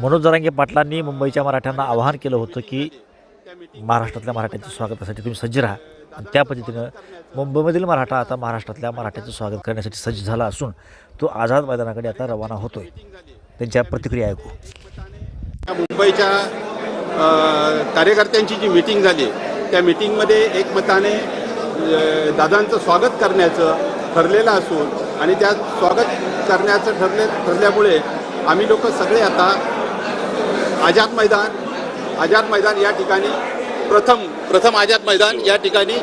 मनोज जरांगे पाटलांनी मुंबईच्या मराठ्यांना आवाहन केलं होतं की महाराष्ट्रातल्या मराठ्यांच्या स्वागतासाठी तुम्ही सज्ज राहा. आणि त्या पद्धतीनं मुंबईमधील मराठा आता महाराष्ट्रातल्या मराठ्याचं स्वागत करण्यासाठी सज्ज झाला असून तो आझाद मैदानाकडे आता रवाना होतोय. त्यांच्या प्रतिक्रिया ऐकू. मुंबईच्या कार्यकर्त्यांची जी मिटिंग झाली त्या मिटिंगमध्ये एकमताने दादांचं स्वागत करण्याचं ठरलेलं असून आणि त्या स्वागत करण्याचं ठरले ठरल्यामुळे आम्ही लोक सगळे आता आझाद मैदान आझाद मैदान या ठिकाणी प्रथम प्रथम आझाद मैदान या ठिकाणी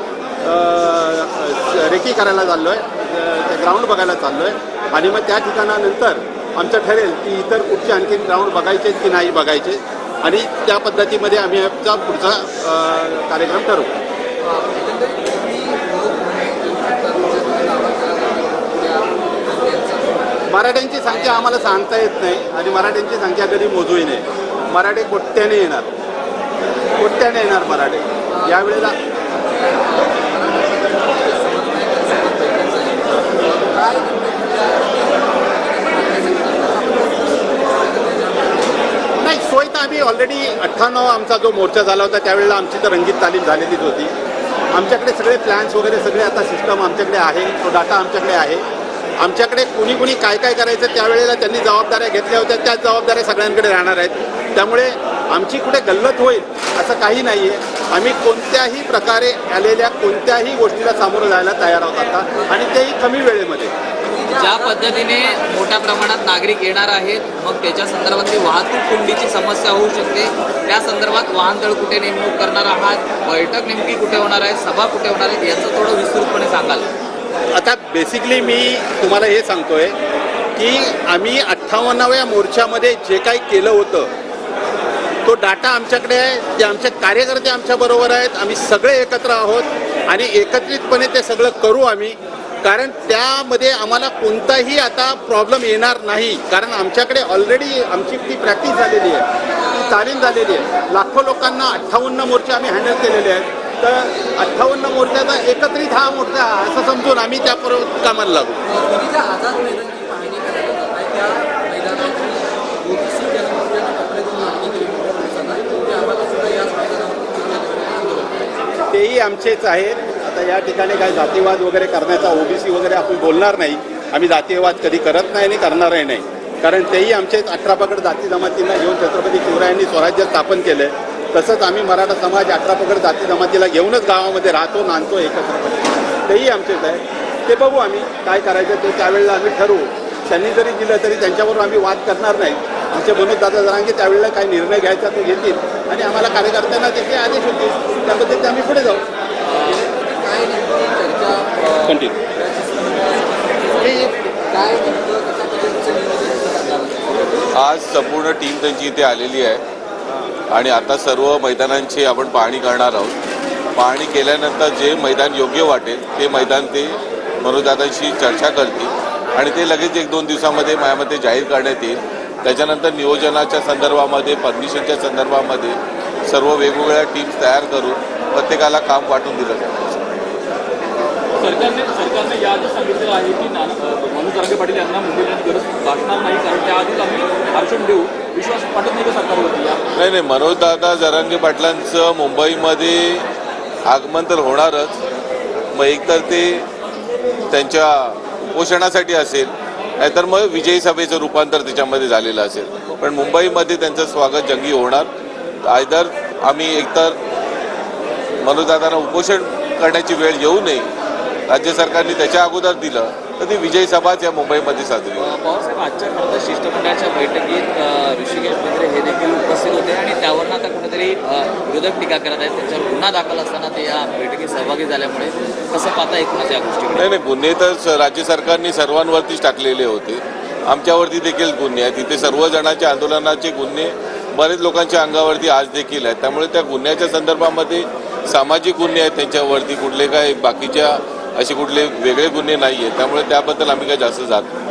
रेकी करायला चाललो आहे ते ग्राउंड बघायला चाललो आहे आणि मग त्या ठिकाणानंतर आमचं ठरेल की इतर कुठचे आणखीन ग्राउंड बघायचे की नाही बघायचे. आणि त्या पद्धतीमध्ये आम्ही आमचा पुढचा कार्यक्रम ठरवू. मराठ्यांची संख्या आम्हाला सांगता येत नाही आणि मराठ्यांची संख्या कधी मोजूही नाही. मराठे कोट्याने येणार. कोट्याने येणार मराठे. यावेळेला नाही सोय तर आम्ही ऑलरेडी अठ्ठ्याण्णव आमचा जो मोर्चा झाला होता त्यावेळेला आमची तर रंगीत तालीम झालेलीच होती. आमच्याकडे सगळे प्लॅन्स वगैरे सगळे आता सिस्टम आमच्याकडे आहे तो डाटा आमच्याकडे आहे. आमच्याकडे कुणी कुणी काय काय करायचं त्यावेळेला त्यांनी जबाबदाऱ्या घेतल्या होत्या त्याच जबाबदाऱ्या सगळ्यांकडे राहणार आहेत. त्यामुळे आमची कुठे गल्लत होईल असं काही नाही आहे आम्ही कोणत्याही प्रकारे आलेल्या कोणत्याही गोष्टीला सामोरं जायला तयार आहोत आता आणि तेही कमी वेळेमध्ये. ज्या पद्धतीने मोठ्या प्रमाणात नागरिक येणार आहेत मग त्याच्या संदर्भातली वाहतूक कोंडीची समस्या होऊ शकते. त्या संदर्भात वाहनतळ कुठे नेमणूक करणार आहात? बैठक नेमकी कुठे होणार आहे? सभा कुठे होणार आहे? याचं थोडं विस्तृतपणे सांगाल. आता बेसिकली मी तुम्हाला हे सांगतोय की आम्ही अठ्ठावन्नाव्या मोर्चामध्ये जे काही केलं होतं तो डाटा आमच्याकडे आहे ते आमचे कार्यकर्ते आमच्याबरोबर आहेत आम्ही सगळे एकत्र आहोत आणि एकत्रितपणे ते सगळं करू आम्ही. कारण त्यामध्ये आम्हाला कोणताही आता प्रॉब्लेम येणार नाही. कारण आमच्याकडे ऑलरेडी आमची ती प्रॅक्टिस झालेली आहे ती तालीम झालेली आहे. लाखो लोकांना अठ्ठावन्न मोर्चे आम्ही हँडल केलेले आहेत. तर अठ्ठावन्न मोर्चाचा एकत्रित हा मोर्चा असं समजून आम्ही त्याबरोबर कामाला लागू. तेही आमचेच आहेत आता या ठिकाणी काय जातीवाद वगैरे करण्याचा ओबीसी वगैरे आपण बोलणार नाही. आम्ही जातीयवाद कधी करत नाही आणि करणारही नाही. कारण तेही आमचेच अठरा पकड जाती जमातींना घेऊन छत्रपती शिवरायांनी स्वराज्य स्थापन केलं. तसंच आम्ही मराठा समाज अठरा पकड जाती जमातीला घेऊनच गावामध्ये राहतो नांदतो एकत्रपणे. तेही आमचेच आहे. ते बघू आम्ही काय करायचं ते त्यावेळेला आम्ही ठरवू. त्यांनी जरी दिलं तरी त्यांच्याबरोबर आम्ही वाद करणार नाही. आमचे मनोज दादा जरांगे त्यावेळेला काय निर्णय घ्यायचा तो घेतील. आणि आम्हाला कार्यकर्त्यांना त्याचे आदेश होतील त्या पद्धतीने आम्ही पुढे जाऊ. कंटिन्यू हे? आज संपूर्ण टीम त्यांची इथे आलेली आहे. आणि आता सर्व मैदानांची आपण पाहणी करणार आहोत. पाहणी केल्यानंतर जे मैदान योग्य वाटेल ते मैदान ते मनोजदादांशी चर्चा करतील आणि ते लगेच एक दोन दिवसामध्ये माझ्यामध्ये जाहीर करण्यात येईल. त्याच्यानंतर नियोजनाच्या संदर्भामध्ये परमिशनच्या संदर्भामध्ये सर्व वेगवेगळ्या टीम्स तयार करून प्रत्येकाला काम वाटून दिलं जाईल. सरकारने सरकारने याआधी सांगितलेलं आहे की नाना मनोज पाटील यांना मुंबईला गरज भासणार नाही कारण त्याआधीच आम्ही आरक्षण देऊ. विश्वास वाटत नाही का सरकारवरती नाही नाही मनोजदादा जरांगे पाटलांचं मुंबईमध्ये आगमन तर होणारच. मग एकतर ते त्यांच्या उपोषणासाठी असेल नाहीतर मग विजयी सभेचं रूपांतर त्याच्यामध्ये झालेलं असेल. पण मुंबईमध्ये त्यांचं स्वागत जंगी होणार. आयदर आम्ही एकतर मनोजदादांना उपोषण करण्याची वेळ येऊ नये. राज्य सरकारने त्याच्या अगोदर दिलं. तर ती विजयी सभाच या मुंबईमध्ये साजरी. पवारसाहेब आजच्या खरं शिष्टमंडळाच्या बैठकीत ऋषिकेश बेंद्रे हे देखील उपस्थित होते आणि त्यावरून आता कुठेतरी विरोधक टीका करत आहेत. त्यांच्यावर गुन्हा दाखल असताना ते या बैठकीत सहभागी झाल्यामुळे कसं पाहता एकूणच या गोष्टीकडे? नाही नाही गुन्हे तर राज्य सरकारने सर्वांवरतीच टाकलेले होते. आमच्यावरती देखील गुन्हे आहेत. तिथे सर्व जणांच्या आंदोलनाचे गुन्हे बरेच लोकांच्या अंगावरती आज देखील आहेत. त्यामुळे त्या गुन्ह्याच्या संदर्भामध्ये सामाजिक गुन्हे आहेत त्यांच्यावरती. कुठले काय बाकीच्या असे कुठले वेगळे गुन्हे नाही आहेत त्यामुळे त्याबद्दल आम्ही काय जास्त जात नाही.